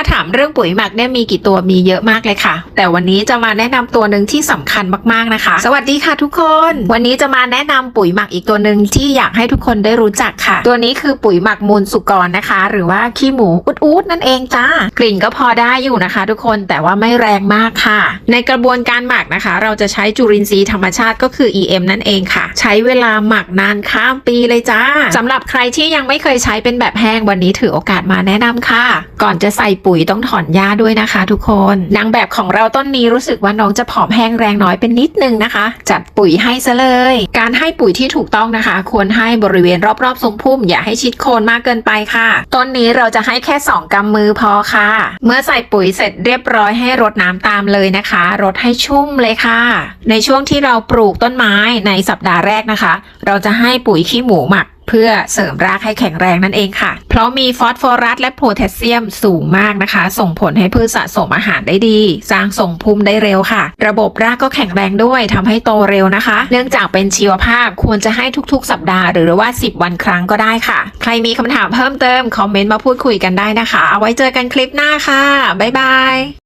าถามเรื่องปุ๋ยหมักเนี่ยมีกี่ตัวมีเยอะมากเลยค่ะ แต่วันนี้จะมาแนะนำตัวหนึ่งที่สำคัญมากๆนะคะ สวัสดีค่ะทุกคน วันนี้จะมาแนะนำปุ๋ยหมักอีกตัวหนึ่งที่อยากให้ทุกคนได้รู้จักค่ะ ตัวนี้คือปุ๋ยหมักมูลสุกรนะคะ หรือว่าขี้หมูอุดๆนั่นเองจ้ากลิ่นก็พอได้อยู่นะคะ ทุกคนแต่ว่าไม่แรงมากค่ะ ในกระบวนการหมักนะคะ เราจะใช้จุลินทรีย์ธรรมชาติก็คือ EM นั่นเองค่ะ ใช้เวลาหมักนานข้ามปีเลยจ้าสำหรับใครที่ยังไม่เคยใช้เป็นแบบแห้งวันนี้ถือโอกาสมาแนะนำค่ะ ก่อนจะใส่ปุ๋ยุ๋ยต้องถอนหญ้าด้วยนะคะ ทุกคนนางแบบของเราต้นนี้รู้สึกว่าน้องจะผอมแห้งแรงน้อยเป็นนิดนึงนะคะ จัดปุ๋ยให้ซะเลย การให้ปุ๋ยที่ถูกต้องนะคะ ควรให้บริเวณรอบๆทรงพุ่ม อย่าให้ชิดโคนมากเกินไปค่ะ ต้นนี้เราจะให้แค่2กำมือพอค่ะ เมื่อใส่ปุ๋ยเสร็จเรียบร้อยให้รดน้ำตามเลยนะคะรดให้ชุ่มเลยค่ะ ในช่วงที่เราปลูกต้นไม้ในสัปดาห์แรกนะคะ เราจะให้ปุ๋ยขี้หมูหมัก เพื่อเสริมรากให้แข็งแรงนั่นเองค่ะ เพราะมีฟอสฟอรัสและโพแทสเซียมสูงมากนะคะ ส่งผลให้พืชสะสมอาหารได้ดี สร้างส่งภูมิได้เร็วค่ะ ระบบรากก็แข็งแรงด้วยทำให้โตเร็วนะคะ เนื่องจากเป็นชีวภาพควรจะให้ทุกๆ สัปดาห์หรือว่า 10 วันครั้งก็ได้ค่ะ ใครมีคำถามเพิ่มเติมคอมเมนต์มาพูดคุยกันได้นะคะ เอาไว้เจอกันคลิปหน้าค่ะบ๊ายบาย